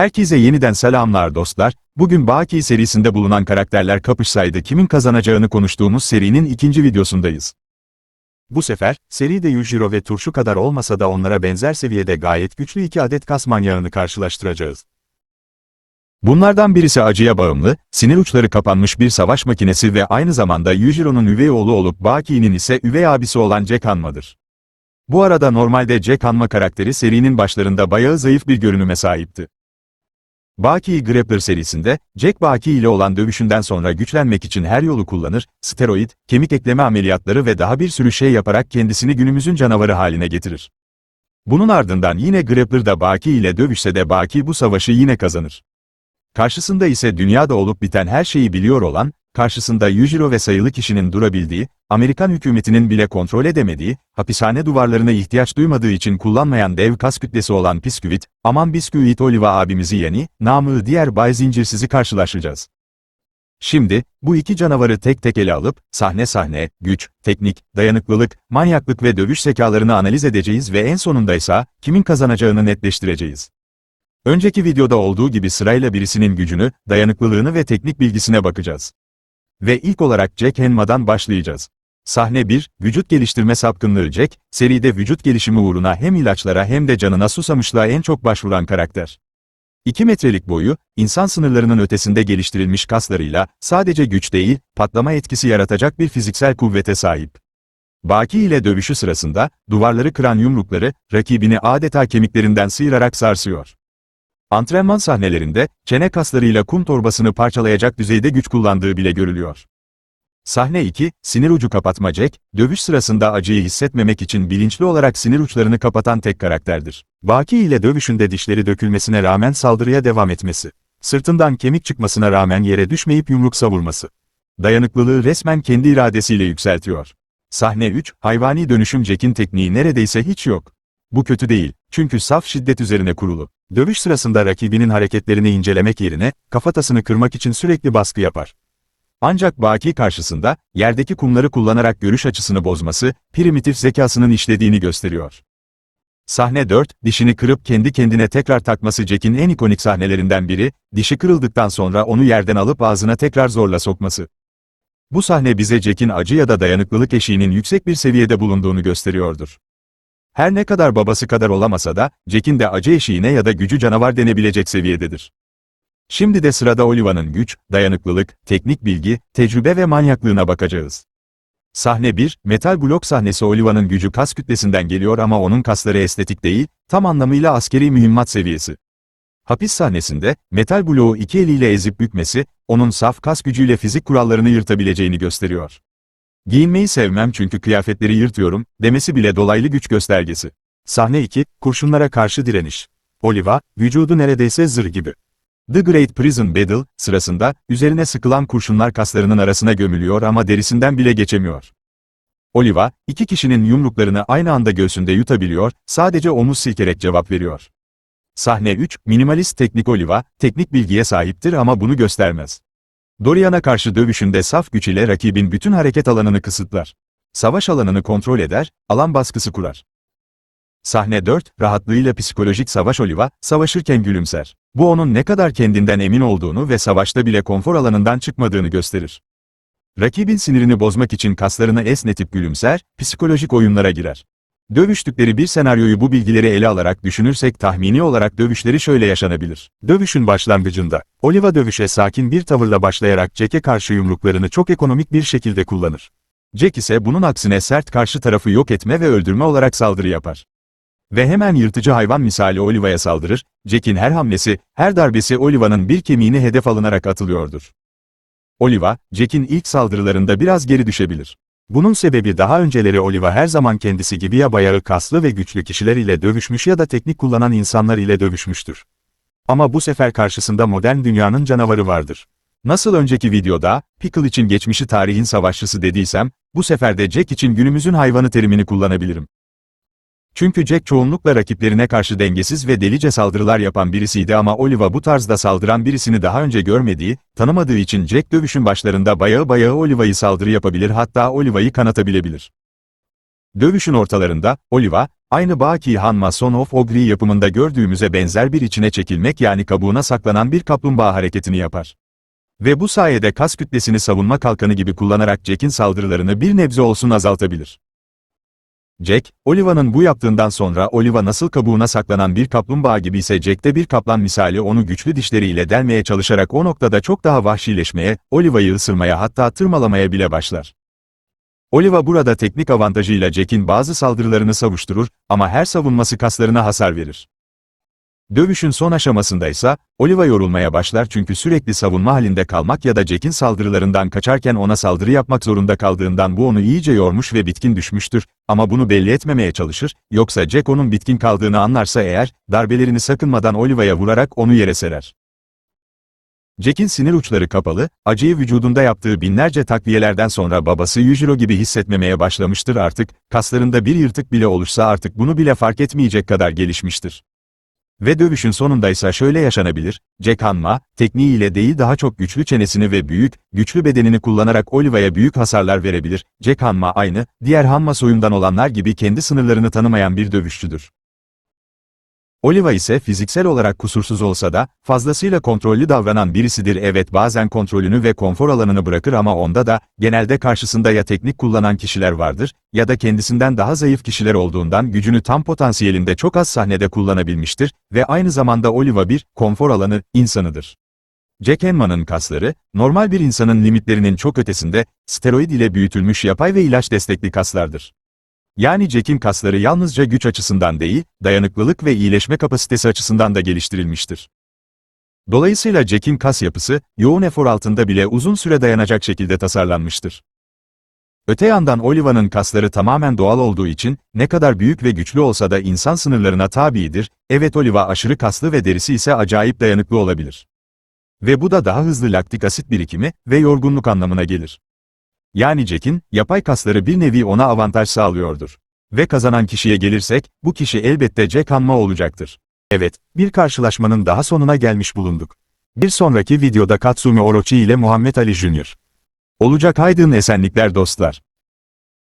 Herkese yeniden selamlar dostlar. Bugün Baki serisinde bulunan karakterler kapışsaydı kimin kazanacağını konuştuğumuz serinin ikinci videosundayız. Bu sefer, seride Yujiro ve Turşu kadar olmasa da onlara benzer seviyede gayet güçlü iki adet kas manyağını karşılaştıracağız. Bunlardan birisi acıya bağımlı, sinir uçları kapanmış bir savaş makinesi ve aynı zamanda Yujiro'nun üvey oğlu olup Baki'nin ise üvey abisi olan Jack Hanma'dır. Bu arada normalde Jack Hanma karakteri serinin başlarında bayağı zayıf bir görünüme sahipti. Baki Grappler serisinde, Jack Baki ile olan dövüşünden sonra güçlenmek için her yolu kullanır, steroid, kemik ekleme ameliyatları ve daha bir sürü şey yaparak kendisini günümüzün canavarı haline getirir. Bunun ardından yine Grappler'da Baki ile dövüşse de Baki bu savaşı yine kazanır. Karşısında ise dünyada olup biten her şeyi biliyor olan, karşısında Yujiro ve sayılı kişinin durabildiği, Amerikan hükümetinin bile kontrol edemediği, hapishane duvarlarına ihtiyaç duymadığı için kullanmayan dev kas kütlesi olan Pisküvit, aman Bisküvit Oliva abimizi yeni, namı diğer Bay Zincirsizi karşılaşacağız. Şimdi, bu iki canavarı tek tek ele alıp, sahne sahne, güç, teknik, dayanıklılık, manyaklık ve dövüş zekalarını analiz edeceğiz ve en sonunda ise, kimin kazanacağını netleştireceğiz. Önceki videoda olduğu gibi sırayla birisinin gücünü, dayanıklılığını ve teknik bilgisine bakacağız. Ve ilk olarak Jack Henma'dan başlayacağız. Sahne 1, vücut geliştirme sapkınlığı Jack, seride vücut gelişimi uğruna hem ilaçlara hem de canına susamışlığa en çok başvuran karakter. 2 metrelik boyu, insan sınırlarının ötesinde geliştirilmiş kaslarıyla, sadece güç değil, patlama etkisi yaratacak bir fiziksel kuvvete sahip. Baki ile dövüşü sırasında, duvarları kıran yumrukları, rakibini adeta kemiklerinden sıyırarak sarsıyor. Antrenman sahnelerinde, çene kaslarıyla kum torbasını parçalayacak düzeyde güç kullandığı bile görülüyor. Sahne 2, sinir ucu kapatma Jack, dövüş sırasında acıyı hissetmemek için bilinçli olarak sinir uçlarını kapatan tek karakterdir. Baki ile dövüşünde dişleri dökülmesine rağmen saldırıya devam etmesi. Sırtından kemik çıkmasına rağmen yere düşmeyip yumruk savurması. Dayanıklılığı resmen kendi iradesiyle yükseltiyor. Sahne 3, hayvani dönüşüm Jack'in tekniği neredeyse hiç yok. Bu kötü değil, çünkü saf şiddet üzerine kurulu. Dövüş sırasında rakibinin hareketlerini incelemek yerine, kafatasını kırmak için sürekli baskı yapar. Ancak Baki karşısında, yerdeki kumları kullanarak görüş açısını bozması, primitif zekasının işlediğini gösteriyor. Sahne 4, dişini kırıp kendi kendine tekrar takması Jack'in en ikonik sahnelerinden biri, dişi kırıldıktan sonra onu yerden alıp ağzına tekrar zorla sokması. Bu sahne bize Jack'in acı ya da dayanıklılık eşiğinin yüksek bir seviyede bulunduğunu gösteriyordur. Her ne kadar babası kadar olamasa da, Jack'in de acı eşiğine ya da gücü canavar denebilecek seviyededir. Şimdi de sırada Oliva'nın güç, dayanıklılık, teknik bilgi, tecrübe ve manyaklığına bakacağız. Sahne 1, metal blok sahnesi Oliva'nın gücü kas kütlesinden geliyor ama onun kasları estetik değil, tam anlamıyla askeri mühimmat seviyesi. Hapis sahnesinde, metal bloğu iki eliyle ezip bükmesi, onun saf kas gücüyle fizik kurallarını yırtabileceğini gösteriyor. Giyinmeyi sevmem çünkü kıyafetleri yırtıyorum, demesi bile dolaylı güç göstergesi. Sahne 2, kurşunlara karşı direniş. Oliva, vücudu neredeyse zırh gibi. The Great Prison Battle sırasında, üzerine sıkılan kurşunlar kaslarının arasına gömülüyor ama derisinden bile geçemiyor. Oliva, iki kişinin yumruklarını aynı anda göğsünde yutabiliyor, sadece omuz silkerek cevap veriyor. Sahne 3, minimalist teknik Oliva, teknik bilgiye sahiptir ama bunu göstermez. Dorian'a karşı dövüşünde saf güç ile rakibin bütün hareket alanını kısıtlar. Savaş alanını kontrol eder, alan baskısı kurar. Sahne 4, rahatlığıyla psikolojik savaş Oliva, savaşırken gülümser. Bu onun ne kadar kendinden emin olduğunu ve savaşta bile konfor alanından çıkmadığını gösterir. Rakibin sinirini bozmak için kaslarını esnetip gülümser, psikolojik oyunlara girer. Dövüştükleri bir senaryoyu bu bilgileri ele alarak düşünürsek tahmini olarak dövüşleri şöyle yaşanabilir. Dövüşün başlangıcında, Oliva dövüşe sakin bir tavırla başlayarak Jack'e karşı yumruklarını çok ekonomik bir şekilde kullanır. Jack ise bunun aksine sert karşı tarafı yok etme ve öldürme olarak saldırı yapar. Ve hemen yırtıcı hayvan misali Oliva'ya saldırır, Jack'in her hamlesi, her darbesi Oliva'nın bir kemiğini hedef alınarak atılıyordur. Oliva, Jack'in ilk saldırılarında biraz geri düşebilir. Bunun sebebi daha önceleri Oliva her zaman kendisi gibi ya bayağı kaslı ve güçlü kişiler ile dövüşmüş ya da teknik kullanan insanlar ile dövüşmüştür. Ama bu sefer karşısında modern dünyanın canavarı vardır. Nasıl önceki videoda, Pickle için geçmişi tarihin savaşçısı dediysem, bu sefer de Jack için günümüzün hayvanı terimini kullanabilirim. Çünkü Jack çoğunlukla rakiplerine karşı dengesiz ve delice saldırılar yapan birisiydi ama Oliva bu tarzda saldıran birisini daha önce görmediği, tanımadığı için Jack dövüşün başlarında bayağı bayağı Oliva'yı saldırı yapabilir hatta Oliva'yı kanatabilebilir. Dövüşün ortalarında, Oliva, aynı Baki Hanma Son of Ogri yapımında gördüğümüze benzer bir içine çekilmek yani kabuğuna saklanan bir kaplumbağa hareketini yapar. Ve bu sayede kas kütlesini savunma kalkanı gibi kullanarak Jack'in saldırılarını bir nebze olsun azaltabilir. Jack, Oliva'nın bu yaptığından sonra Oliva nasıl kabuğuna saklanan bir kaplumbağa gibiyse Jack de bir kaplan misali onu güçlü dişleriyle delmeye çalışarak o noktada çok daha vahşileşmeye, Oliva'yı ısırmaya hatta tırmalamaya bile başlar. Oliva burada teknik avantajıyla Jack'in bazı saldırılarını savuşturur ama her savunması kaslarına hasar verir. Dövüşün son aşamasında ise, Oliva yorulmaya başlar çünkü sürekli savunma halinde kalmak ya da Jack'in saldırılarından kaçarken ona saldırı yapmak zorunda kaldığından bu onu iyice yormuş ve bitkin düşmüştür, ama bunu belli etmemeye çalışır, yoksa Jack onun bitkin kaldığını anlarsa eğer, darbelerini sakınmadan Oliva'ya vurarak onu yere serer. Jack'in sinir uçları kapalı, acıyı vücudunda yaptığı binlerce takviyelerden sonra babası Yujiro gibi hissetmemeye başlamıştır artık, kaslarında bir yırtık bile olursa artık bunu bile fark etmeyecek kadar gelişmiştir. Ve dövüşün sonundaysa şöyle yaşanabilir, Jack Hanma, tekniğiyle değil daha çok güçlü çenesini ve büyük, güçlü bedenini kullanarak Oliva'ya büyük hasarlar verebilir. Jack Hanma aynı, diğer Hanma soyundan olanlar gibi kendi sınırlarını tanımayan bir dövüşçüdür. Oliva ise fiziksel olarak kusursuz olsa da, fazlasıyla kontrollü davranan birisidir evet bazen kontrolünü ve konfor alanını bırakır ama onda da, genelde karşısında ya teknik kullanan kişiler vardır, ya da kendisinden daha zayıf kişiler olduğundan gücünü tam potansiyelinde çok az sahnede kullanabilmiştir ve aynı zamanda Oliva bir, konfor alanı, insanıdır. Jack Hanma'nın kasları, normal bir insanın limitlerinin çok ötesinde, steroid ile büyütülmüş yapay ve ilaç destekli kaslardır. Yani Jack'in kasları yalnızca güç açısından değil, dayanıklılık ve iyileşme kapasitesi açısından da geliştirilmiştir. Dolayısıyla Jack'in kas yapısı, yoğun efor altında bile uzun süre dayanacak şekilde tasarlanmıştır. Öte yandan Oliva'nın kasları tamamen doğal olduğu için, ne kadar büyük ve güçlü olsa da insan sınırlarına tabiidir, evet Oliva aşırı kaslı ve derisi ise acayip dayanıklı olabilir. Ve bu da daha hızlı laktik asit birikimi ve yorgunluk anlamına gelir. Yani Jack'in, yapay kasları bir nevi ona avantaj sağlıyordur. Ve kazanan kişiye gelirsek, bu kişi elbette Jack Hanma olacaktır. Evet, bir karşılaşmanın daha sonuna gelmiş bulunduk. Bir sonraki videoda Katsumi Orochi ile Muhammed Ali Jr. Olacak haydın esenlikler dostlar.